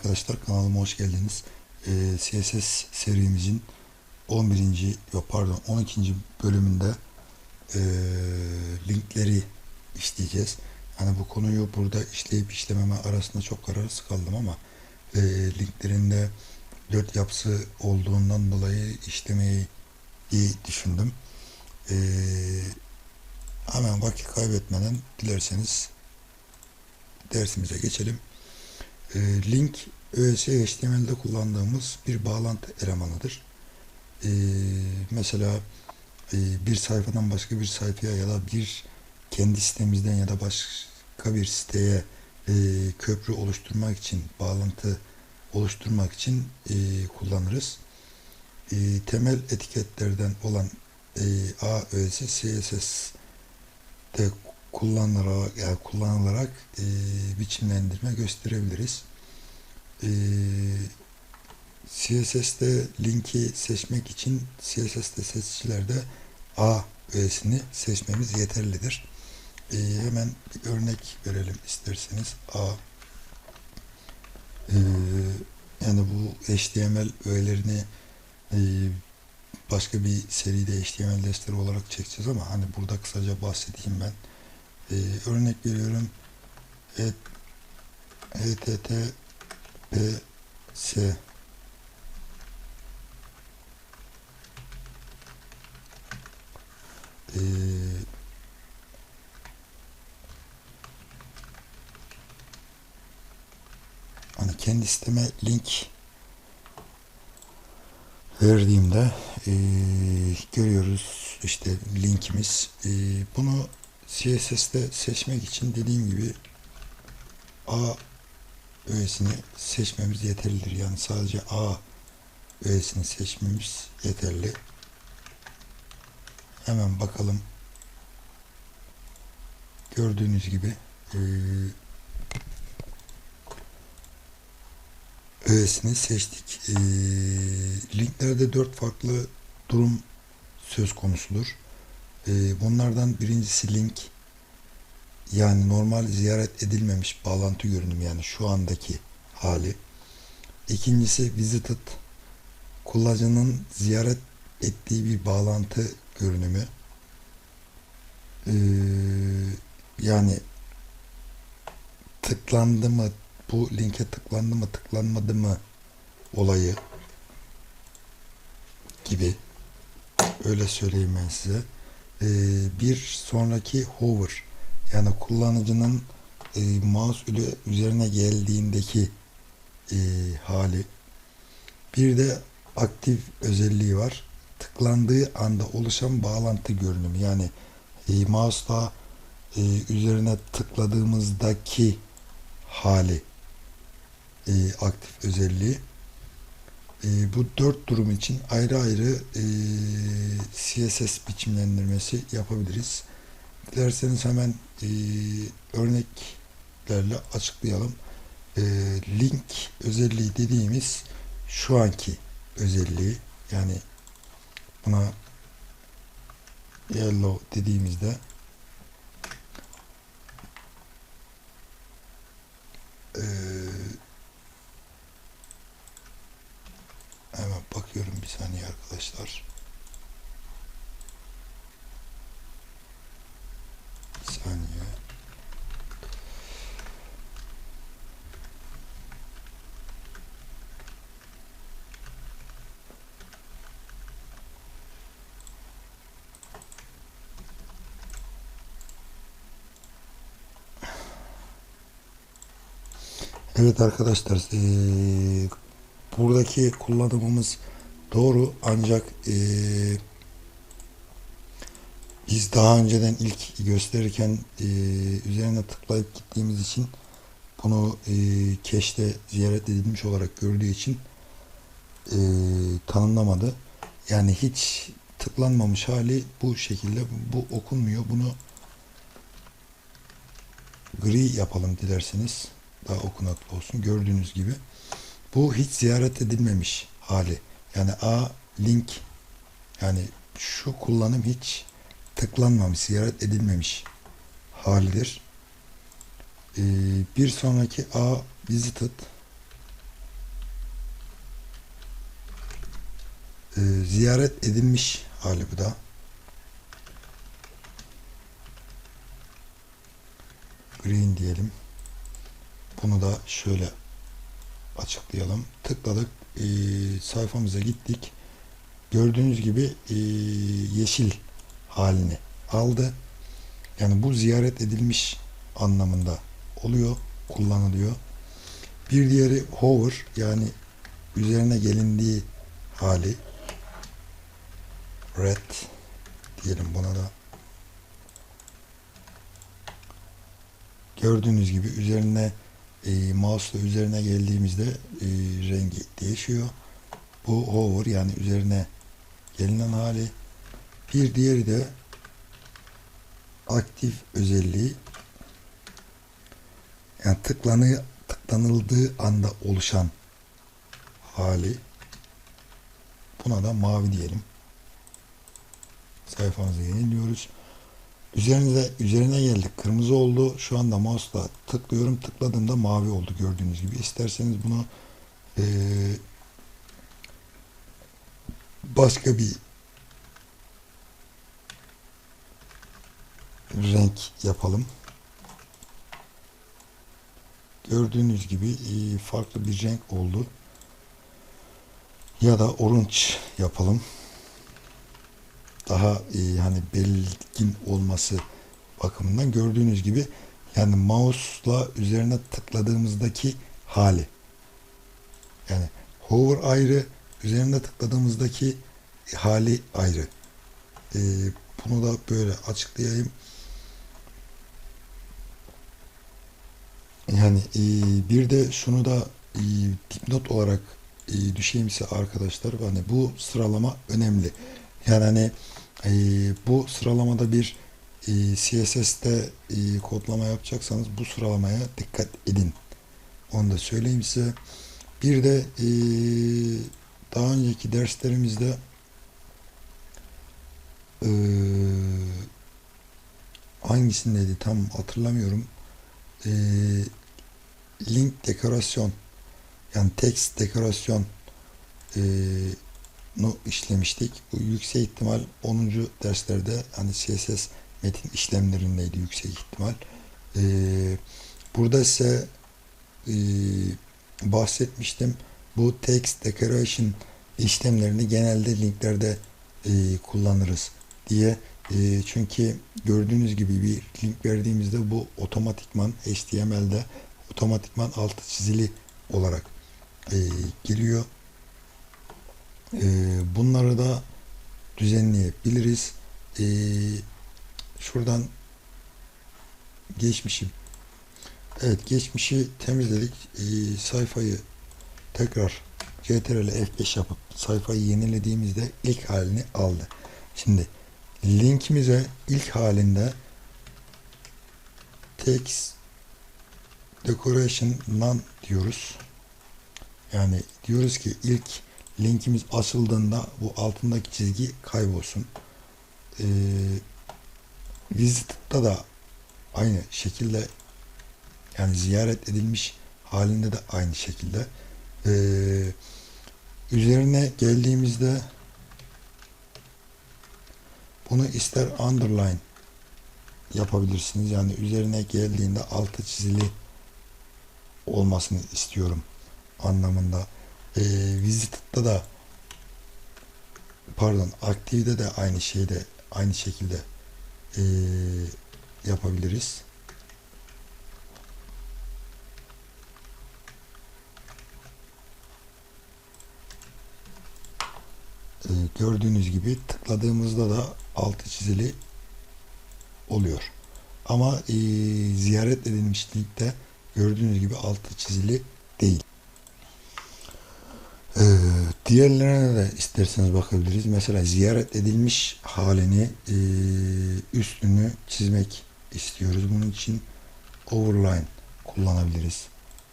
arkadaşlar kanalıma hoş geldiniz. Ee, CSS serimizin 11. yok pardon 12. bölümünde ee, linkleri işleyeceğiz. Yani bu konuyu burada işleyip işlememe arasında çok kararsız kaldım ama ee, linklerin de dört yapısı olduğundan dolayı işlemeyi iyi düşündüm. Ee, hemen vakit kaybetmeden dilerseniz dersimize geçelim. E, link ÖS HTML'de kullandığımız bir bağlantı elemanıdır. E, mesela e, bir sayfadan başka bir sayfaya ya da bir kendi sitemizden ya da başka bir siteye e, köprü oluşturmak için, bağlantı oluşturmak için e, kullanırız. E, temel etiketlerden olan e, AÖS, CSS de kullanılarak, yani kullanılarak e, biçimlendirme gösterebiliriz. E, CSS'de linki seçmek için CSS'de seçicilerde A öğesini seçmemiz yeterlidir. E, hemen bir örnek verelim isterseniz. A e, yani bu HTML öğelerini e, başka bir seride HTML dersleri olarak çekeceğiz ama hani burada kısaca bahsedeyim ben. Ee, örnek veriyorum. Et, HTTPS ee, hani kendi siteme link verdiğimde e, görüyoruz işte linkimiz. E, bunu CSS'te seçmek için dediğim gibi A öğesini seçmemiz yeterlidir. Yani sadece A öğesini seçmemiz yeterli. Hemen bakalım. Gördüğünüz gibi e, öğesini seçtik. E, linklerde dört farklı durum söz konusudur. E, bunlardan birincisi link yani normal ziyaret edilmemiş bağlantı görünümü yani şu andaki hali. İkincisi visited kullanıcının ziyaret ettiği bir bağlantı görünümü. E, yani tıklandı mı bu linke tıklandı mı tıklanmadı mı olayı gibi öyle söyleyeyim ben size ee, bir sonraki hover yani kullanıcının e, mouse ile üzerine geldiğindeki e, hali bir de aktif özelliği var tıklandığı anda oluşan bağlantı görünümü yani e, mouse'la e, üzerine tıkladığımızdaki hali e, aktif özelliği. E, bu dört durum için ayrı ayrı e, CSS biçimlendirmesi yapabiliriz. Dilerseniz hemen e, örneklerle açıklayalım. E, link özelliği dediğimiz şu anki özelliği yani buna yellow dediğimizde eee Hemen bakıyorum bir saniye arkadaşlar. Bir saniye. Evet arkadaşlar, eee buradaki kullanımımız doğru ancak e, biz daha önceden ilk gösterirken e, üzerine tıklayıp gittiğimiz için bunu e, keşte ziyaret edilmiş olarak gördüğü için e, tanımlamadı. Yani hiç tıklanmamış hali bu şekilde bu okunmuyor. Bunu gri yapalım dilerseniz daha okunaklı olsun. Gördüğünüz gibi bu hiç ziyaret edilmemiş hali. Yani A link yani şu kullanım hiç tıklanmamış, ziyaret edilmemiş halidir. Ee, bir sonraki A visited ee, ziyaret edilmiş hali bu da. Green diyelim. Bunu da şöyle açıklayalım. Tıkladık. Ee, sayfamıza gittik. Gördüğünüz gibi ee, yeşil halini aldı. Yani bu ziyaret edilmiş anlamında oluyor, kullanılıyor. Bir diğeri hover yani üzerine gelindiği hali red diyelim buna da gördüğünüz gibi üzerine e, mouse'la üzerine geldiğimizde e, rengi değişiyor. Bu hover yani üzerine gelinen hali. Bir diğeri de aktif özelliği yani tıklanı, tıklanıldığı anda oluşan hali. Buna da mavi diyelim. Sayfamızı yeniliyoruz. Üzerine, üzerine geldik. Kırmızı oldu. Şu anda mouse'la tıklıyorum. Tıkladığımda mavi oldu gördüğünüz gibi. İsterseniz bunu eee, başka bir renk yapalım. Gördüğünüz gibi eee, farklı bir renk oldu. Ya da orange yapalım. Daha e, hani belirgin olması bakımından gördüğünüz gibi yani mouse'la üzerine tıkladığımızdaki hali. Yani hover ayrı, üzerine tıkladığımızdaki hali ayrı. E, bunu da böyle açıklayayım. Yani e, bir de şunu da e, dipnot olarak e, düşeyim ise arkadaşlar hani bu sıralama önemli. Yani hani e, bu sıralamada bir e, CSS'te e, kodlama yapacaksanız bu sıralamaya dikkat edin. Onu da söyleyeyim size. Bir de e, daha önceki derslerimizde e, hangisindeydi tam hatırlamıyorum. E, link dekorasyon yani text dekorasyon e, işlemiştik. Bu yüksek ihtimal 10. derslerde hani CSS metin işlemlerindeydi yüksek ihtimal. E, burada ise e, bahsetmiştim. Bu text decoration işlemlerini genelde linklerde e, kullanırız diye. E, çünkü gördüğünüz gibi bir link verdiğimizde bu otomatikman HTML'de otomatikman altı çizili olarak e, geliyor. E, bunları da düzenleyebiliriz. E, şuradan geçmişi evet geçmişi temizledik. E, sayfayı tekrar CTRL F5 yapıp sayfayı yenilediğimizde ilk halini aldı. Şimdi linkimize ilk halinde text decoration none diyoruz. Yani diyoruz ki ilk linkimiz açıldığında bu altındaki çizgi kaybolsun. Ee, visit'ta da aynı şekilde yani ziyaret edilmiş halinde de aynı şekilde. Ee, üzerine geldiğimizde bunu ister underline yapabilirsiniz. Yani üzerine geldiğinde altı çizili olmasını istiyorum anlamında. E, Visited'da da pardon aktivde de aynı şeyde aynı şekilde e, yapabiliriz. E, gördüğünüz gibi tıkladığımızda da altı çizili oluyor. Ama e, ziyaret edilmiş linkte gördüğünüz gibi altı çizili değil. Ee, diğerlerine de isterseniz bakabiliriz. Mesela ziyaret edilmiş halini e, üstünü çizmek istiyoruz. Bunun için overline kullanabiliriz.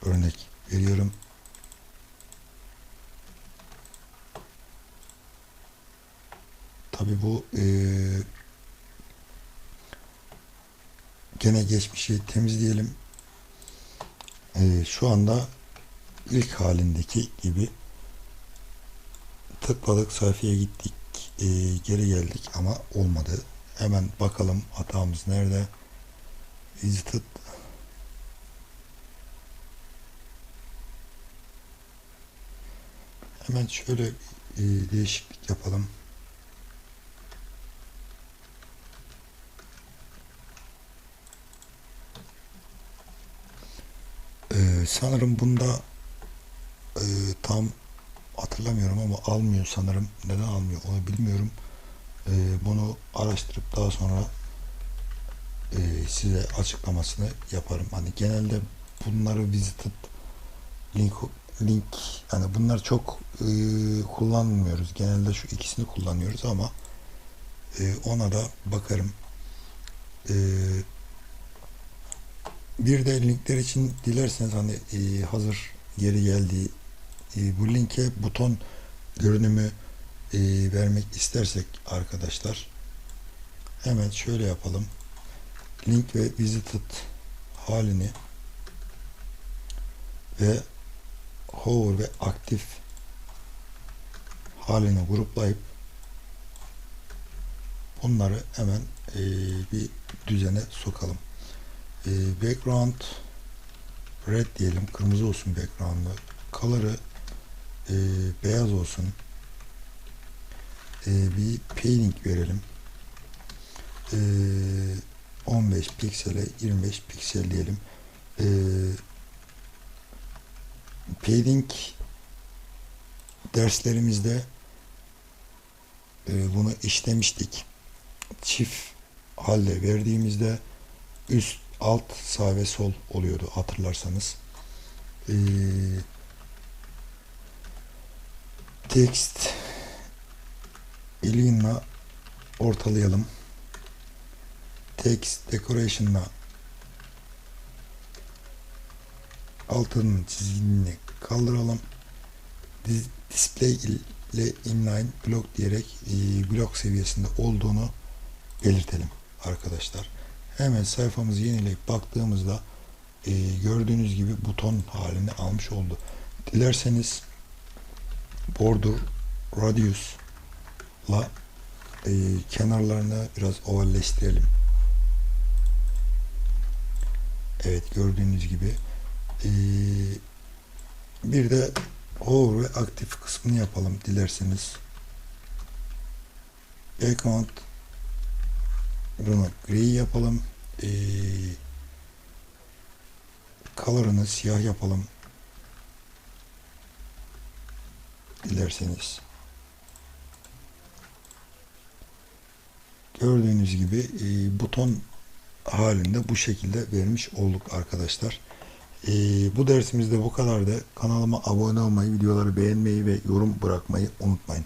Örnek veriyorum. Tabi bu e, gene geçmişi temizleyelim. E, şu anda ilk halindeki gibi tıkladık sayfaya gittik e, geri geldik ama olmadı. Hemen bakalım hatamız nerede. Visited Hemen şöyle e, değişiklik yapalım. Ee, sanırım bunda e, tam hatırlamıyorum ama almıyor sanırım. Neden almıyor onu bilmiyorum. Ee, bunu araştırıp daha sonra e, size açıklamasını yaparım. Hani genelde bunları visited link link hani bunlar çok e, kullanmıyoruz. Genelde şu ikisini kullanıyoruz ama e, ona da bakarım. E, bir de linkler için dilerseniz hani e, hazır geri geldiği e, bu linke buton görünümü e, vermek istersek arkadaşlar hemen şöyle yapalım. Link ve visited halini ve hover ve aktif halini gruplayıp bunları hemen e, bir düzene sokalım. E, background red diyelim. Kırmızı olsun background'ı. Color'ı e, beyaz olsun. E, bir painting verelim. E, 15 piksele 25 piksel diyelim. E, painting derslerimizde e, bunu işlemiştik. Çift halde verdiğimizde üst, alt, sağ ve sol oluyordu hatırlarsanız. Ee, text align'la ortalayalım. Text decoration'la altının çizgini kaldıralım. Dis- Display ile inline block diyerek e, blok seviyesinde olduğunu belirtelim arkadaşlar. Hemen sayfamızı yenileyip baktığımızda e, gördüğünüz gibi buton halini almış oldu. Dilerseniz border radius'la e, kenarlarını biraz ovalleştirelim. Evet gördüğünüz gibi e, bir de hover ve aktif kısmını yapalım dilerseniz. Background bunu gri yapalım. Ee, color'ını siyah yapalım. Dilerseniz. Gördüğünüz gibi e, buton halinde bu şekilde vermiş olduk arkadaşlar. E, bu dersimizde bu kadardı. Kanalıma abone olmayı, videoları beğenmeyi ve yorum bırakmayı unutmayın.